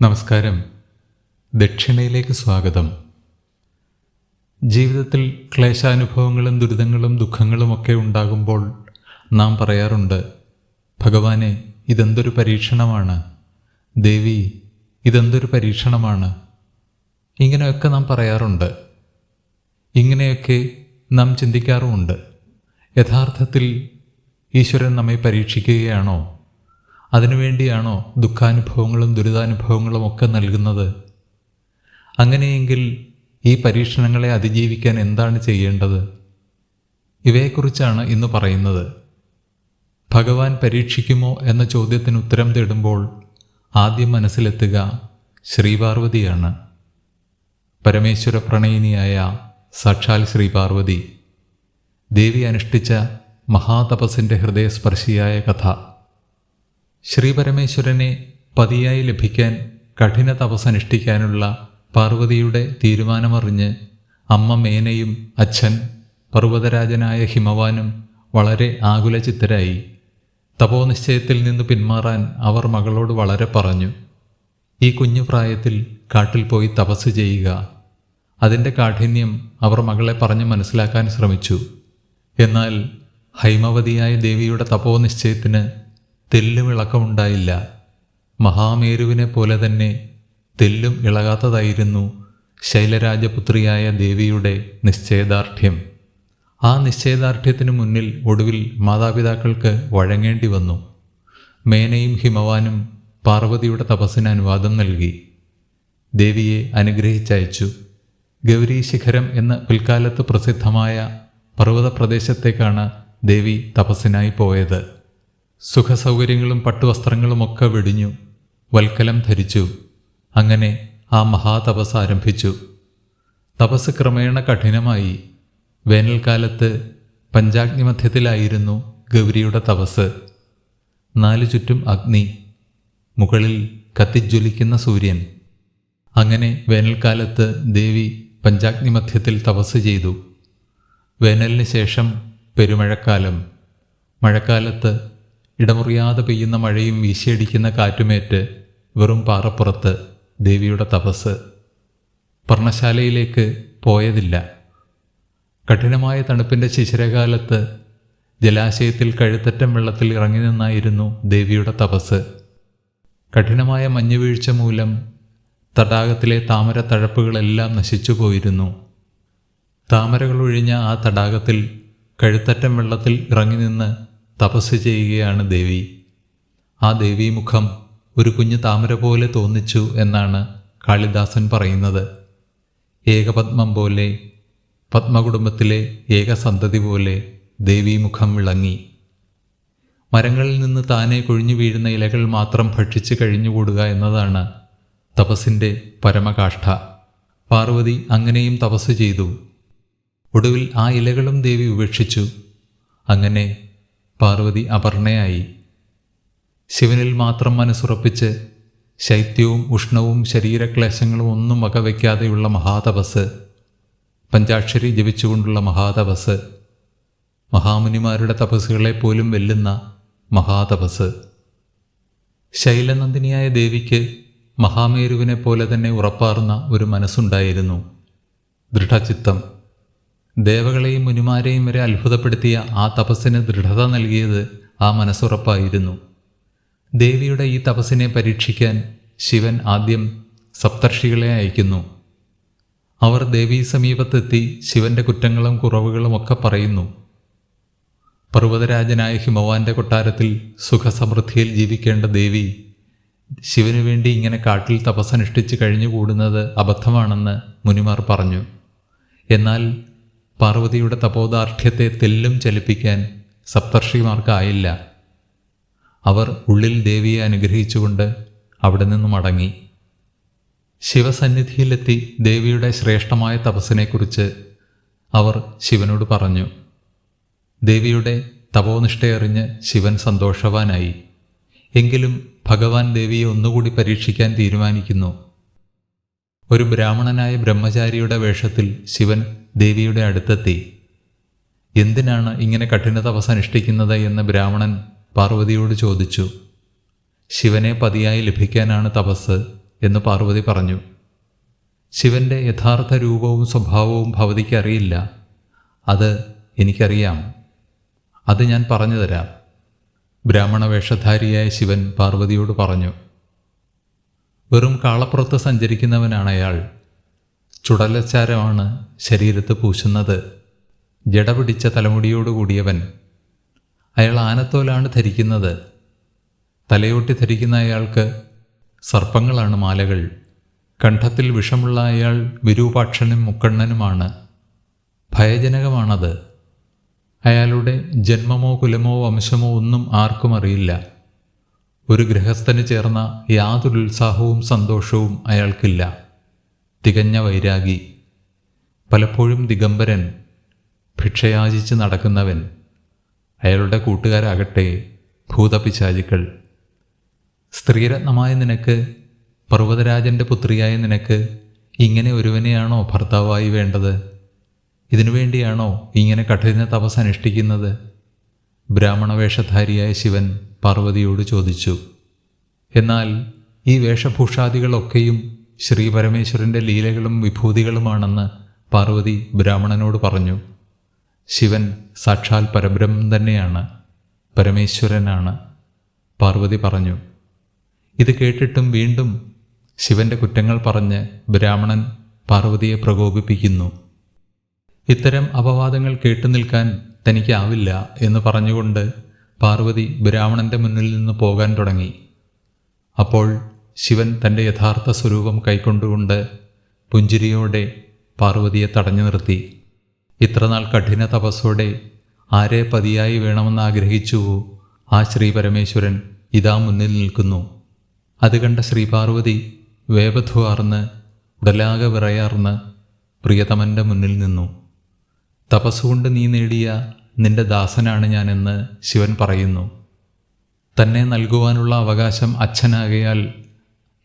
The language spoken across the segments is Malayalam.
നമസ്കാരം. ദക്ഷിണയിലേക്ക് സ്വാഗതം. ജീവിതത്തിൽ ക്ലേശാനുഭവങ്ങളും ദുരിതങ്ങളും ദുഃഖങ്ങളും ഒക്കെ ഉണ്ടാകുമ്പോൾ നാം പറയാറുണ്ട് ഭഗവാനെ ഇതെന്തൊരു പരീക്ഷണമാണ്? ദേവി ഇതെന്തൊരു പരീക്ഷണമാണ്? ഇങ്ങനെയൊക്കെ നാം പറയാറുണ്ട്. ഇങ്ങനെയൊക്കെ നാം ചിന്തിക്കാറുമുണ്ട്. യഥാർത്ഥത്തിൽ ഈശ്വരൻ നമ്മെ പരീക്ഷിക്കുകയാണോ? അതിനുവേണ്ടിയാണോ ദുഃഖാനുഭവങ്ങളും ദുരിതാനുഭവങ്ങളും ഒക്കെ നൽകുന്നത്? അങ്ങനെയെങ്കിൽ ഈ പരീക്ഷണങ്ങളെ അതിജീവിക്കാൻ എന്താണ് ചെയ്യേണ്ടത്? ഇവയെക്കുറിച്ചാണ് ഇന്ന് പറയുന്നത്. ഭഗവാൻ പരീക്ഷിക്കുമോ എന്ന ചോദ്യത്തിന് ഉത്തരം തേടുമ്പോൾ ആദ്യം മനസ്സിലെത്തുക ശ്രീപാർവതിയാണ്. പരമേശ്വര പ്രണയിനിയായ സാക്ഷാൽ ശ്രീപാർവതി. ദേവി അനുഷ്ഠിച്ച മഹാതപസിന്റെ ഹൃദയസ്പർശിയായ കഥ. ശ്രീപരമേശ്വരനെ പതിയായി ലഭിക്കാൻ കഠിന തപസ്സനുഷ്ഠിക്കാനുള്ള പാർവതിയുടെ തീരുമാനമറിഞ്ഞ് അമ്മ മേനയും അച്ഛൻ പർവതരാജനായ ഹിമവാനും വളരെ ആകുലചിത്തരായി. തപോനിശ്ചയത്തിൽ നിന്ന് പിന്മാറാൻ അവർ മകളോട് വളരെ പറഞ്ഞു ഈ കുഞ്ഞു പ്രായത്തിൽ കാട്ടിൽ പോയി തപസ് ചെയ്യുക. അതിന്റെ കാഠിന്യം അവർ മകളെ പറഞ്ഞ് മനസ്സിലാക്കാൻ ശ്രമിച്ചു. എന്നാൽ ഹൈമവതിയായ ദേവിയുടെ തപോനിശ്ചയത്തിന് തെല്ലും ഇളക്കമുണ്ടായില്ല മഹാമേരുവിനെ പോലെ തന്നെ തെല്ലും ഇളകാത്തതായിരുന്നു ശൈലരാജപുത്രിയായ ദേവിയുടെ നിശ്ചയദാർഢ്യം. ആ നിശ്ചയദാർഢ്യത്തിനു മുന്നിൽ ഒടുവിൽ മാതാപിതാക്കൾക്ക് വഴങ്ങേണ്ടി വന്നു. മേനയും ഹിമവാനും പാർവതിയുടെ തപസ്സിന് അനുവാദം നൽകി. ദേവിയെ അനുഗ്രഹിച്ചയച്ചു. ഗൗരി ശിഖരം എന്ന പിൽക്കാലത്ത് പ്രസിദ്ധമായ പർവത പ്രദേശത്തേക്കാണ് ദേവി തപസ്സിനായി പോയത്. സുഖസൗകര്യങ്ങളും പട്ടുവസ്ത്രങ്ങളുമൊക്കെ വെടിഞ്ഞു. വൽക്കലം ധരിച്ചു. അങ്ങനെ ആ മഹാതപസ് ആരംഭിച്ചു. തപസ് ക്രമേണ കഠിനമായി. വേനൽക്കാലത്ത് പഞ്ചാഗ്നി മധ്യത്തിലായിരുന്നു ഗൗരിയുടെ തപസ്. നാലു ചുറ്റും അഗ്നി. മുകളിൽ കത്തിജ്വലിക്കുന്ന സൂര്യൻ. അങ്ങനെ വേനൽക്കാലത്ത് ദേവി പഞ്ചാഗ്നി മധ്യത്തിൽ തപസ് ചെയ്തു. വേനലിന് ശേഷം പെരുമഴക്കാലം. മഴക്കാലത്ത് ഇടമുറിയാതെ പെയ്യുന്ന മഴയും വീശിയടിക്കുന്ന കാറ്റുമേറ്റ് വെറും പാറപ്പുറത്ത് ദേവിയുടെ തപസ് പർണശാലയിലേക്ക് പോയതില്ല. കഠിനമായ തണുപ്പിന്റെ ശിശിരകാലത്ത് ജലാശയത്തിൽ കഴുത്തറ്റം വെള്ളത്തിൽ ഇറങ്ങി നിന്നായിരുന്നു ദേവിയുടെ തപസ്. കഠിനമായ മഞ്ഞുവീഴ്ച മൂലം തടാകത്തിലെ താമര തഴപ്പുകളെല്ലാം നശിച്ചു പോയിരുന്നു. താമരകളൊഴിഞ്ഞ ആ തടാകത്തിൽ കഴുത്തറ്റം വെള്ളത്തിൽ ഇറങ്ങി നിന്ന് തപസ് ചെയ്യുകയാണ് ദേവി. ആ ദേവീമുഖം ഒരു കുഞ്ഞു താമര പോലെ തോന്നിച്ചു എന്നാണ് കാളിദാസൻ പറയുന്നത്. ഏകപത്മം പോലെ പത്മകുടുംബത്തിലെ ഏകസന്തതി പോലെ ദേവീമുഖം വിളങ്ങി. മരങ്ങളിൽ നിന്ന് താനെ കൊഴിഞ്ഞു വീഴുന്ന ഇലകൾ മാത്രം ഭക്ഷിച്ച് കഴിഞ്ഞുകൂടുക എന്നതാണ് തപസ്സിന്റെ പരമകാഷ്ഠ. പാർവതി അങ്ങനെയും തപസ് ചെയ്തു. ഒടുവിൽ ആ ഇലകളും ദേവി ഉപേക്ഷിച്ചു. അങ്ങനെ പാർവതി അപർണയായി. ശിവനിൽ മാത്രം മനസ്സുറപ്പിച്ച് ശൈത്യവും ഉഷ്ണവും ശരീരക്ലേശങ്ങളും ഒന്നും വകവയ്ക്കാതെയുള്ള മഹാതപസ് പഞ്ചാക്ഷരി ജപിച്ചുകൊണ്ടുള്ള മഹാതപസ് മഹാമുനിമാരുടെ തപസ്സുകളെ പോലും വെല്ലുന്ന മഹാതപസ്. ശൈലനന്ദിനിയായ ദേവിക്ക് മഹാമേരുവിനെ പോലെ തന്നെ ഉറപ്പാർന്ന ഒരു മനസ്സുണ്ടായിരുന്നു ദൃഢചിത്തം. ദേവകളെയും മുനിമാരെയും വരെ അത്ഭുതപ്പെടുത്തിയ ആ തപസ്സിന് ദൃഢത നൽകിയത് ആ മനസ്സുറപ്പായിരുന്നു. ദേവിയുടെ ഈ തപസ്സിനെ പരീക്ഷിക്കാൻ ശിവൻ ആദ്യം സപ്തർഷികളെ അയക്കുന്നു. അവർ ദേവീ സമീപത്തെത്തി ശിവന്റെ കുറ്റങ്ങളും കുറവുകളും ഒക്കെ പറയുന്നു. പർവതരാജനായ ഹിമവാന്റെ കൊട്ടാരത്തിൽ സുഖസമൃദ്ധിയിൽ ജീവിക്കേണ്ട ദേവി ശിവനു വേണ്ടി ഇങ്ങനെ കാട്ടിൽ തപസ്സനുഷ്ഠിച്ച് കഴിഞ്ഞുകൂടുന്നത് അബദ്ധമാണെന്ന് മുനിമാർ പറഞ്ഞു. എന്നാൽ പാർവതിയുടെ തപോദാർഢ്യത്തെ തെല്ലും ചലിപ്പിക്കാൻ സപ്തർഷിമാർക്കായില്ല. അവർ ഉള്ളിൽ ദേവിയെ അനുഗ്രഹിച്ചുകൊണ്ട് അവിടെ നിന്ന് മടങ്ങി. ശിവസന്നിധിയിലെത്തി ദേവിയുടെ ശ്രേഷ്ഠമായ തപസ്സിനെക്കുറിച്ച് അവർ ശിവനോട് പറഞ്ഞു. ദേവിയുടെ തപോനിഷ്ഠയറിഞ്ഞ് ശിവൻ സന്തോഷവാനായി. എങ്കിലും ഭഗവാൻ ദേവിയെ ഒന്നുകൂടി പരീക്ഷിക്കാൻ തീരുമാനിക്കുന്നു. ഒരു ബ്രാഹ്മണനായ ബ്രഹ്മചാരിയുടെ വേഷത്തിൽ ശിവൻ ദേവിയുടെ അടുത്തെത്തി. എന്തിനാണ് ഇങ്ങനെ കഠിന തപസ് അനുഷ്ഠിക്കുന്നത് എന്ന് ബ്രാഹ്മണൻ പാർവതിയോട് ചോദിച്ചു. ശിവനെ പതിയായി ലഭിക്കാനാണ് തപസ് എന്ന് പാർവതി പറഞ്ഞു. ശിവന്റെ യഥാർത്ഥ രൂപവും സ്വഭാവവും ഭവതിക്ക് അറിയില്ല. അത് എനിക്കറിയാം. അത് ഞാൻ പറഞ്ഞു തരാം. ബ്രാഹ്മണ വേഷധാരിയായ ശിവൻ പാർവതിയോട് പറഞ്ഞു. വെറും കാളപ്പുറത്ത് സഞ്ചരിക്കുന്നവനാണ് അയാൾ. ചുടലച്ചാരമാണ് ശരീരത്ത് പൂശുന്നത്. ജട പിടിച്ച കൂടിയവൻ അയാൾ ആനത്തോലാണ് ധരിക്കുന്നത്. തലയോട്ടി ധരിക്കുന്ന അയാൾക്ക് സർപ്പങ്ങളാണ് മാലകൾ. കണ്ഠത്തിൽ വിഷമുള്ള അയാൾ വിരൂപാക്ഷനും മുക്കണ്ണനുമാണ്. ഭയജനകമാണത്. അയാളുടെ ജന്മമോ കുലമോ വംശമോ ഒന്നും ആർക്കും അറിയില്ല. ഒരു ഗൃഹസ്ഥന് ചേർന്ന യാതൊരു ഉത്സാഹവും സന്തോഷവും അയാൾക്കില്ല. തികഞ്ഞ വൈരാഗി. പലപ്പോഴും ദിഗംബരൻ ഭിക്ഷയാചിച്ച് നടക്കുന്നവൻ അയാളുടെ കൂട്ടുകാരാകട്ടെ ഭൂതപിശാചുക്കൾ. സ്ത്രീരത്നമായ നിനക്ക് പർവതരാജന്റെ പുത്രിയായ നിനക്ക് ഇങ്ങനെ ഒരുവനെയാണോ ഭർത്താവായി വേണ്ടത്? ഇതിനു വേണ്ടിയാണോ ഇങ്ങനെ കഠിന തപസ് അനുഷ്ഠിക്കുന്നത്? ബ്രാഹ്മണവേഷധാരിയായ ശിവൻ പാർവതിയോട് ചോദിച്ചു. എന്നാൽ ഈ വേഷഭൂഷാദികളൊക്കെയും ശ്രീ പരമേശ്വരന്റെ ലീലകളും വിഭൂതികളുമാണെന്ന് പാർവതി ബ്രാഹ്മണനോട് പറഞ്ഞു. ശിവൻ സാക്ഷാൽ പരബ്രഹ്മം തന്നെയാണ് പരമേശ്വരനാണ്. പാർവതി പറഞ്ഞു. ഇത് കേട്ടിട്ടും വീണ്ടും ശിവന്റെ കുറ്റങ്ങൾ പറഞ്ഞ് ബ്രാഹ്മണൻ പാർവതിയെ പ്രകോപിപ്പിക്കുന്നു. ഇത്തരം അപവാദങ്ങൾ കേട്ടു നിൽക്കാൻ തനിക്കാവില്ല എന്ന് പറഞ്ഞുകൊണ്ട് പാർവതി ബ്രാഹ്മണന്റെ മുന്നിൽ നിന്ന് പോകാൻ തുടങ്ങി. അപ്പോൾ ശിവൻ തന്റെ യഥാർത്ഥ സ്വരൂപം കൈക്കൊണ്ടുകൊണ്ട് പുഞ്ചിരിയോടെ പാർവതിയെ തടഞ്ഞു നിർത്തി. ഇത്രനാൾ കഠിന തപസ്സോടെ ആരെ പതിയായി വേണമെന്ന് ആഗ്രഹിച്ചുവോ ആ ശ്രീ പരമേശ്വരൻ ഇതാ മുന്നിൽ നിൽക്കുന്നു. അത് കണ്ട ശ്രീപാർവതി വേപധുവാർന്ന് ഉടലാകെ വിറയാർന്ന് പ്രിയതമന്റെ മുന്നിൽ നിന്നു. തപസ്സുകൊണ്ട് നീ നേടിയ നിന്റെ ദാസനാണ് ഞാനെന്ന് ശിവൻ പറയുന്നു. തന്നെ നൽകുവാനുള്ള അവകാശം അച്ഛനാകയാൽ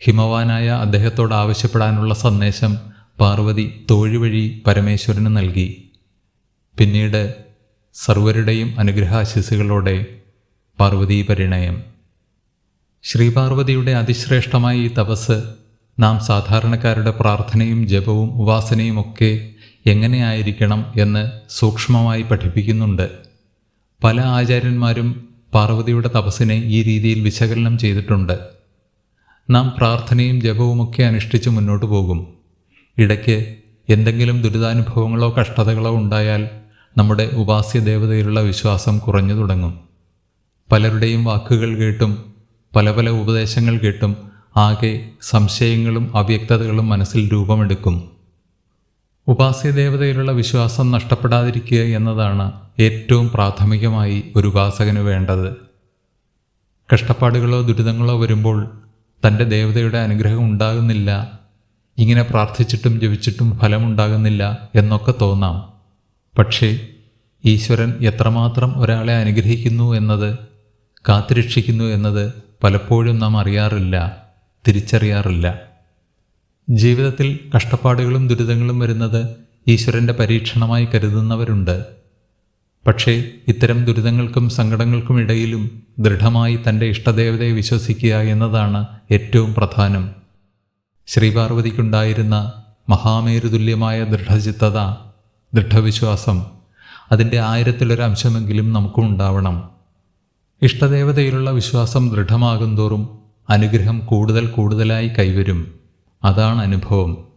ഹിമവാനായ അദ്ദേഹത്തോട് ആവശ്യപ്പെടാനുള്ള സന്ദേശം പാർവതി തോഴി വഴി പരമേശ്വരന് നൽകി. പിന്നീട് സർവരുടെയും അനുഗ്രഹാശിസുകളോടെ പാർവതി പരിണയം. ശ്രീപാർവതിയുടെ അതിശ്രേഷ്ഠമായ ഈ തപസ് നാം സാധാരണക്കാരുടെ പ്രാർത്ഥനയും ജപവും ഉപാസനയും ഒക്കെ എങ്ങനെയായിരിക്കണം എന്ന് സൂക്ഷ്മമായി പഠിപ്പിക്കുന്നുണ്ട്. പല ആചാര്യന്മാരും പാർവതിയുടെ തപസ്സിനെ ഈ രീതിയിൽ വിശകലനം ചെയ്തിട്ടുണ്ട്. നാം പ്രാർത്ഥനയും ജപവുമൊക്കെ അനുഷ്ഠിച്ച് മുന്നോട്ട് പോകും. ഇടയ്ക്ക് എന്തെങ്കിലും ദുരിതാനുഭവങ്ങളോ കഷ്ടതകളോ ഉണ്ടായാൽ നമ്മുടെ ഉപാസ്യ ദേവതയിലുള്ള വിശ്വാസം കുറഞ്ഞു തുടങ്ങും. പലരുടെയും വാക്കുകൾ കേട്ടും പല പല ഉപദേശങ്ങൾ കേട്ടും ആകെ സംശയങ്ങളും അവ്യക്തതകളും മനസ്സിൽ രൂപമെടുക്കും. ഉപാസ്യ ദേവതയിലുള്ള വിശ്വാസം നഷ്ടപ്പെടാതിരിക്കുക എന്നതാണ് ഏറ്റവും പ്രാഥമികമായി ഒരു ഉപാസകന് വേണ്ടത്. കഷ്ടപ്പാടുകളോ ദുരിതങ്ങളോ വരുമ്പോൾ തന്റെ ദേവതയുടെ അനുഗ്രഹം ഉണ്ടാകുന്നില്ല. ഇങ്ങനെ പ്രാർത്ഥിച്ചിട്ടും ജപിച്ചിട്ടും ഫലമുണ്ടാകുന്നില്ല എന്നൊക്കെ തോന്നാം. പക്ഷേ ഈശ്വരൻ എത്രമാത്രം ഒരാളെ അനുഗ്രഹിക്കുന്നു എന്നത് കാത്തുരക്ഷിക്കുന്നു എന്നത് പലപ്പോഴും നാം അറിയാറില്ല തിരിച്ചറിയാറില്ല. ജീവിതത്തിൽ കഷ്ടപ്പാടുകളും ദുരിതങ്ങളും വരുന്നത് ഈശ്വരന്റെ പരീക്ഷണമായി കരുതുന്നവരുണ്ട്. പക്ഷേ ഇത്തരം ദുരിതങ്ങൾക്കും സങ്കടങ്ങൾക്കും ഇടയിലും ദൃഢമായി തന്റെ ഇഷ്ടദേവതയെ വിശ്വസിക്കുക എന്നതാണ് ഏറ്റവും പ്രധാനം. ശ്രീപാർവതിക്കുണ്ടായിരുന്ന മഹാമേരുതുല്യമായ ദൃഢചിത്തത ദൃഢവിശ്വാസം അതിന്റെ ആയിരത്തിലൊരംശമെങ്കിലും നമുക്കും ഉണ്ടാവണം. ഇഷ്ടദേവതയിലുള്ള വിശ്വാസം ദൃഢമാകുന്തോറും അനുഗ്രഹം കൂടുതൽ കൂടുതലായി കൈവരും. അതാണ് അനുഭവം.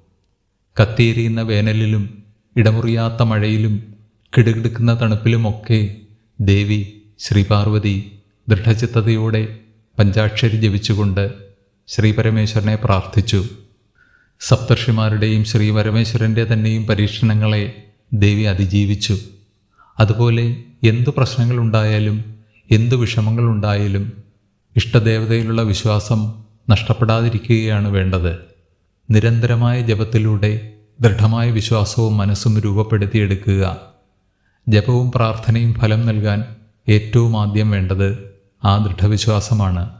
കത്തിയെരിയുന്ന വേനലിലും ഇടമുറിയാത്ത മഴയിലും കിടുകിടുക്കുന്ന തണുപ്പിലുമൊക്കെ ദേവി ശ്രീപാർവതി ദൃഢചിത്തതയോടെ പഞ്ചാക്ഷരി ജപിച്ചുകൊണ്ട് ശ്രീപരമേശ്വരനെ പ്രാർത്ഥിച്ചു. സപ്തർഷിമാരുടെയും ശ്രീ പരമേശ്വരന്റെ തന്നെയും പരീക്ഷണങ്ങളെ ദേവി അതിജീവിച്ചു. അതുപോലെ എന്തു പ്രശ്നങ്ങളുണ്ടായാലും എന്തു വിഷമങ്ങളുണ്ടായാലും ഇഷ്ടദേവതയിലുള്ള വിശ്വാസം നഷ്ടപ്പെടാതിരിക്കുകയാണ് വേണ്ടത്. നിരന്തരമായ ജപത്തിലൂടെ ദൃഢമായ വിശ്വാസവും മനസ്സും രൂപപ്പെടുത്തിയെടുക്കുക. ജപവും പ്രാർത്ഥനയും ഫലം നൽകാൻ ഏറ്റവും ആദ്യം വേണ്ടത് ആ ദൃഢവിശ്വാസമാണ്.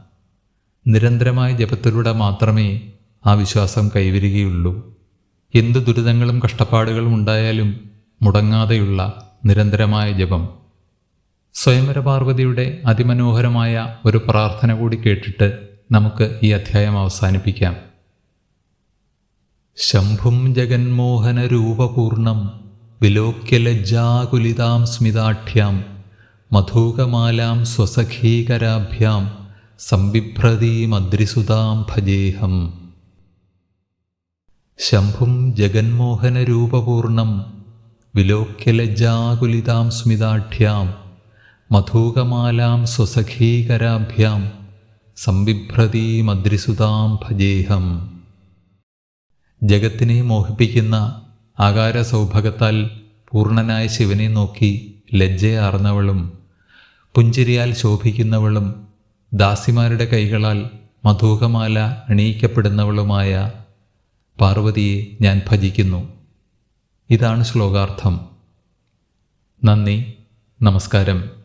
നിരന്തരമായ ജപത്തിലൂടെ മാത്രമേ ആ വിശ്വാസം കൈവരികയുള്ളൂ. എന്ത് ദുരിതങ്ങളും കഷ്ടപ്പാടുകളും ഉണ്ടായാലും മുടങ്ങാതെയുള്ള നിരന്തരമായ ജപം. സ്വയംവര പാർവതിയുടെ അതിമനോഹരമായ ഒരു പ്രാർത്ഥന കൂടി കേട്ടിട്ട് നമുക്ക് ഈ അധ്യായം അവസാനിപ്പിക്കാം. ശംഭും ജഗന്മോഹനരൂപപൂർണം വിലോക്യലജ്ജാകുലിതാം സ്മിതാഠ്യാം മധൂകമാലാം സ്വസഖീകരാഭ്യാം സംബിഭ്രതീമദ്രിസുതാം ഭജേഹം. ശംഭും ജഗന്മോഹനരൂപപൂർണം വിലോക്യലജ്ജാകുലിതാം സ്മിതാഠ്യാം മധൂകമാലാം സ്വസഖീകരാഭ്യാം സംബിഭ്രതീമദ്രിസുതാം ഭജേഹം. ജഗത്തിനെ മോഹിപ്പിക്കുന്ന ആകാരസൗഭഗത്താൽ പൂർണനായ ശിവനെ നോക്കി ലജ്ജയാർന്നവളും പുഞ്ചിരിയാൽ ശോഭിക്കുന്നവളും ദാസിമാരുടെ കൈകളാൽ മധൂകമാല അണിയിക്കപ്പെടുന്നവളുമായ പാർവതിയെ ഞാൻ ഭജിക്കുന്നു. ഇതാണ് ശ്ലോകാർത്ഥം. നന്ദി. നമസ്കാരം.